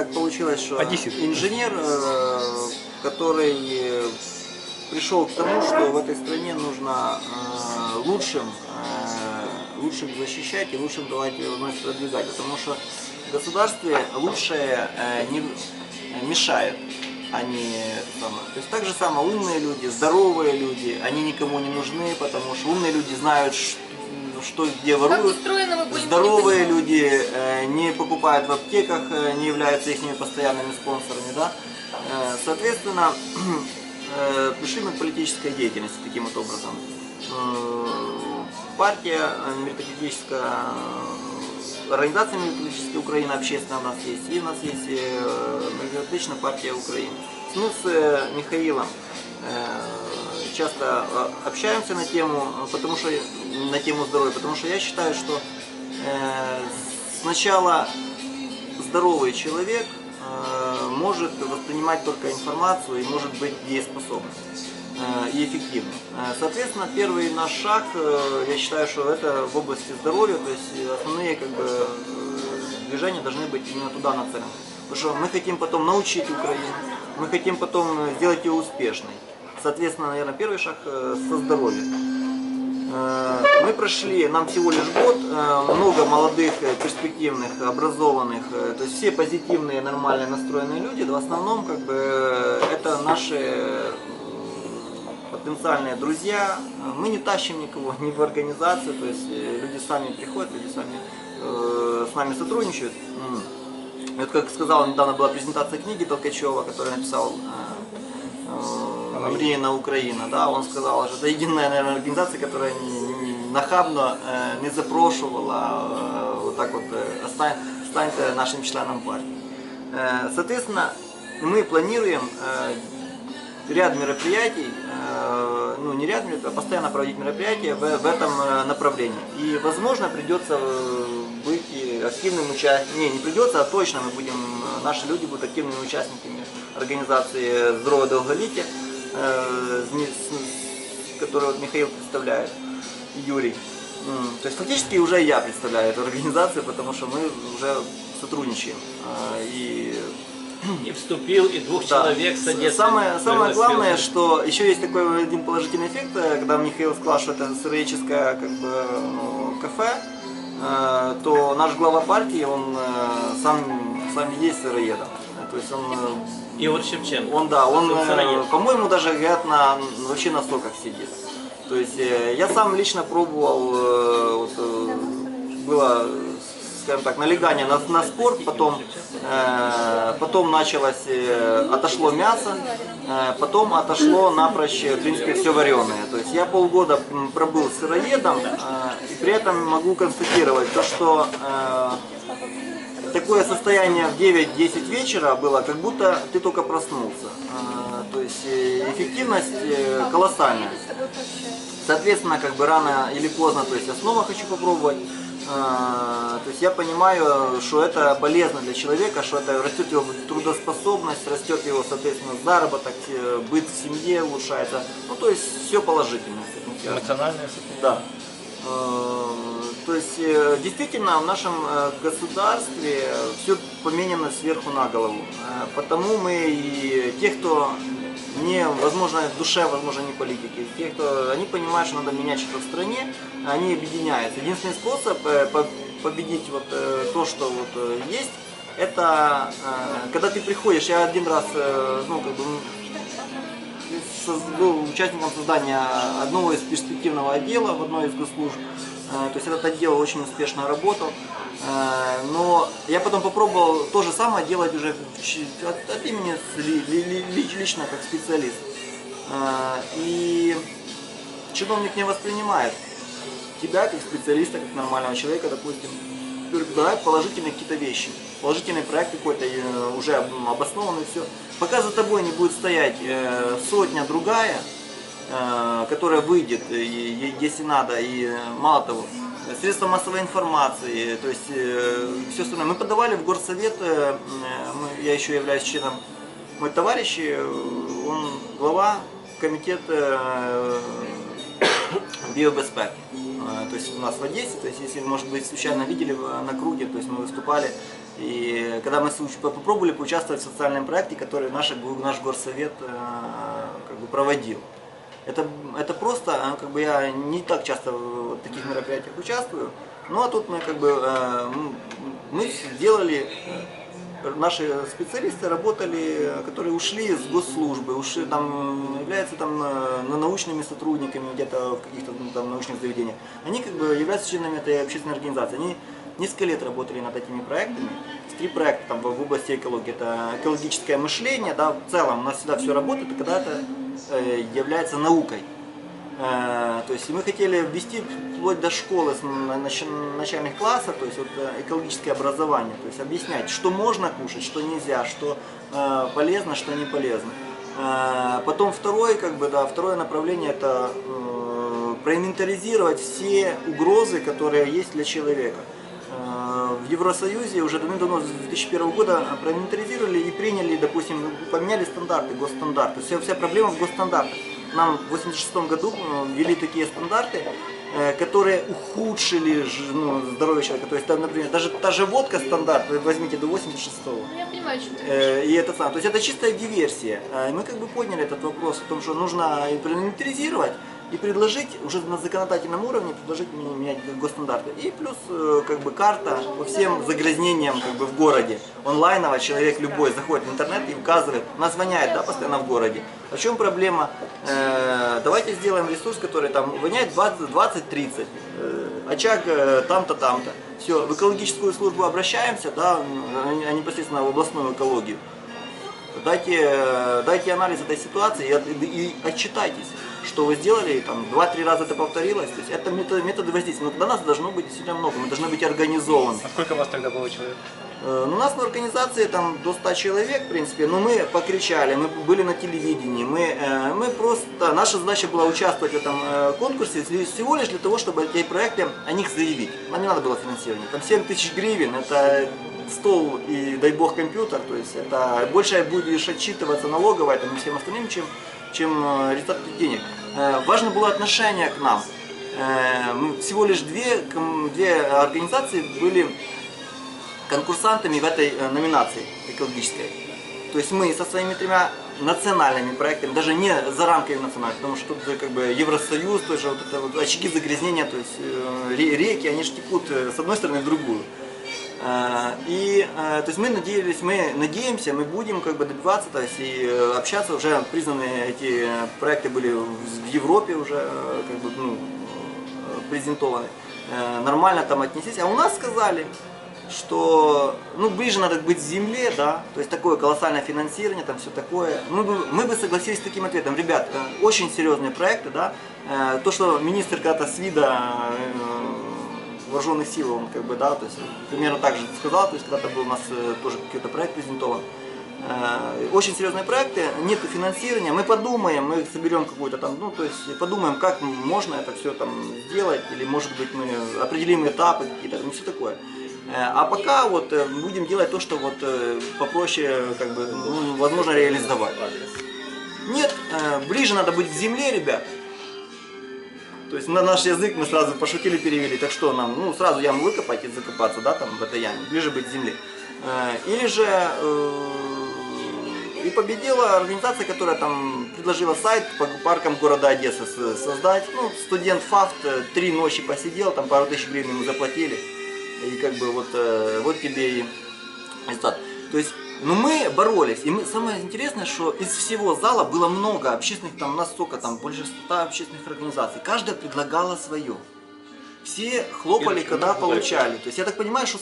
так получилось, что Одессит. инженер, э, который пришел к тому, что в этой стране нужно э, лучшим, э, лучшим защищать и лучшим давать возможность продвигать, потому что в государстве лучшее не мешает, это самое. То есть так же самое умные люди, здоровые люди, они никому не нужны, потому что умные люди знают, ш- что где воруют. Здоровые люди э, не покупают в аптеках, э, не являются их постоянными спонсорами, да. Э, соответственно, пришли мы к политической деятельности таким вот образом. Партия меритократическая, э, организация меритократическая Украина общественная у нас есть, и у нас есть меритократичная партия Украины. Мы с э, Михаилом часто э, общаемся на тему, э, потому что на тему здоровья, потому что я считаю, что э, сначала здоровый человек э, может воспринимать только информацию и может быть дееспособным э, и эффективным. Э, Соответственно, первый наш шаг, э, я считаю, что это в области здоровья, то есть основные как бы, движения должны быть именно туда нацелены. Потому что мы хотим потом научить Украину, мы хотим потом сделать ее успешной. Соответственно, наверное, первый шаг э, со здоровья. Э, Мы прошли, нам всего лишь год, э, много молодых, перспективных, образованных, то есть все позитивные, нормальные настроенные люди, в основном как бы это наши потенциальные друзья. Мы не тащим никого ни в организацию, то есть люди сами приходят, люди сами с нами сотрудничают. Вот как сказал, недавно была презентация книги Толкачева, которую написал Амріяна Украина, да, он сказал, что это единая наверное, не, не- нахабно э, не запрошивала, э, вот так вот, э, «Остань- станьте нашим членом партии. Э, соответственно, мы планируем ряд мероприятий, ну не ряд а постоянно проводить мероприятия в, в этом направлении. И возможно придется быть активным участником, не, не придется, а точно мы будем, наши люди будут активными участниками организации «Здоровое долголетие», э, которую вот Михаил представляет, Юрий. То есть фактически уже я представляю эту организацию, потому что мы уже сотрудничаем. Э, И И вступил, и двух да. человек садится. Самое, самое главное, что еще есть такой один положительный эффект, э, когда Михаил сказал, что это сыроедческое как бы, ну, кафе, то наш глава партии, он сам, сам есть сыроедом. То есть он, э, И вот Шевченко. он да, он, э, по-моему, даже говорят, на, вообще на соках сидит. То есть э, я сам лично пробовал, вот, было, скажем так, налегание на, на спорт, потом, э, потом началось, отошло мясо, э, потом отошло напрочь, в принципе, все вареное. То есть я полгода пробыл сыроедом, э, и при этом могу констатировать то, что э, такое состояние в 9-10 вечера было, как будто ты только проснулся. А, То есть э, эффективность э, колоссальная. Соответственно, как бы рано или поздно, то есть я снова хочу попробовать. А, То есть я понимаю, что это полезно для человека, что это растет его трудоспособность, растет его, соответственно, заработок, э, быт в семье улучшается. Ну, то есть все положительно. Эмоциональное состояние. Да. Э, То есть э, действительно в нашем э, государстве все поменяно сверху на голову. Э, Потому мы и те, кто не, возможно, в душе, возможно, не политики, те, кто они понимают, что надо менять что-то в стране, они объединяются. Единственный способ э, по- победить вот э, то, что вот э, есть, это э, когда ты приходишь, я один раз, э, ну, как бы, был участником создания одного из перспективного отдела в одной из госслужб. Э, То есть этот отдел очень успешно работал. Э, Но я потом попробовал то же самое делать уже от, от имени лично как специалист. Э, И чиновник не воспринимает тебя как специалиста, как нормального человека, допустим, предлагает положительные какие-то вещи, положительный проект какой-то уже об- обоснованный, все. Пока за тобой не будет стоять сотня другая, которая выйдет, э, и- и- если надо, и э, мало того, средства массовой информации, то есть все остальное. Мы подавали в горсовет, э, я еще являюсь членом, мой товарищ, э, он глава комитета э, биобезпеки. Э, То есть у нас в Одессе, то есть если, может быть, случайно видели на круге, то есть мы выступали И когда мы попробовали поучаствовать в социальном проекте, который наш, наш горсовет э, как бы проводил. Это, это просто, э, как бы я не так часто в таких мероприятиях участвую, ну а тут мы как бы, э, мы сделали, э, наши специалисты работали, которые ушли с госслужбы, ушли там, являются там на- научными сотрудниками где-то в каких-то там научных заведениях. Они как бы являются членами этой общественной организации. Они несколько лет работали над этими проектами. Три проекта там, в области экологии. Это экологическое мышление, да, в целом у нас всегда все работает, когда это э, является наукой. Э, То есть мы хотели ввести вплоть до школы с на- нач- начальных классов, то есть вот э, экологическое образование, то есть объяснять, что можно кушать, что нельзя, что э, полезно, что не полезно. Э, Потом второе, как бы, да, второе направление это э, проинвентаризировать все угрозы, которые есть для человека. В Евросоюзе уже давно-давно, с 2001 года проинвентаризировали и приняли, допустим, поменяли стандарты, госстандарты. Вся, вся проблема в госстандартах. Нам в 1986 году э, ввели такие стандарты, э, которые ухудшили ну, здоровье человека. То есть, там, например, даже та же водка стандарт, возьмите до 86-го, Ну, я понимаю, о чем ты Э, И это самое. То есть это чистая диверсия. Мы как бы подняли этот вопрос о том, что нужно инвентаризировать и предложить уже на законодательном уровне предложить менять госстандарты. И плюс э, как бы карта по всем загрязнениям как бы в городе. Онлайново человек любой заходит в интернет и указывает, нас да, постоянно в городе. А чем проблема? Э, давайте сделаем ресурс, который там воняет 20-30. очаг э, там-то, там-то. Все, в экологическую службу обращаемся, да, м, а непосредственно в областную экологию. Дайте, э, дайте анализ этой ситуации и, и- отчитайтесь, что вы сделали, и там два-три раза это повторилось. То есть это методы, методы воздействия. Но до нас должно быть действительно много, мы должны быть организованы. А сколько вас тогда было человек? Э, ну, У нас на организации там до 100 человек, в принципе, но мы покричали, мы были на телевидении, мы, э, мы просто, наша задача была участвовать в этом э, конкурсе всего лишь для того, чтобы эти проекты, о них заявить. Нам не надо было финансирования. Там 7 тысяч гривен, это стол и, дай бог, компьютер, то есть это больше будешь отчитываться налоговой там, и всем остальным, чем, чем результат денег. Важно было отношение к нам. Всего лишь две, две организации были конкурсантами в этой э, номинации экологической. То есть мы со своими тремя национальными проектами, даже не за рамками национальных, потому что тут как бы Евросоюз, тоже вот это вот очаги загрязнения, то есть э, ре- реки, они же текут э, с одной стороны в другую. И то есть мы надеялись, мы надеемся, мы будем как бы добиваться, то есть и общаться уже признанные эти проекты были в Европе уже как бы ну, презентованы. Нормально там отнеслись. А у нас сказали, что ну, ближе надо быть к земле, да, то есть такое колоссальное финансирование, там все такое. Мы бы, мы бы согласились с таким ответом. Ребят, э, очень серьезные проекты, да. Э, То, что министр когда-то с вида э, вооруженных сил, он как бы, да, то есть примерно так же сказал, то есть когда-то был у нас тоже какой-то проект презентован. Очень серьезные проекты, нет финансирования, мы подумаем, мы соберем какую-то там, ну, то есть подумаем, как можно это все там сделать, или может быть мы определим этапы какие-то, ну, все такое. Э, А пока вот э, будем делать то, что вот э, попроще, как бы, ну, возможно, реализовать. Нет, ближе надо быть к земле, ребят. То есть на наш язык мы сразу пошутили, перевели. Так что нам, ну, сразу яму выкопать и закопаться, да, там в этой яме. Ближе быть к земле. Или же и победила организация, которая там предложила сайт по паркам города Одессы создать. Ну, студент ФАФТ три ночи посидел, там пару тысяч гривен ему заплатили. И как бы вот, э, вот тебе и результат. То есть, ну мы боролись. И мы, самое интересное, что из всего зала было много общественных, там у нас сколько там, больше 100 общественных организаций. Каждая предлагала свое. Все хлопали, когда получали. То есть я так понимаю, что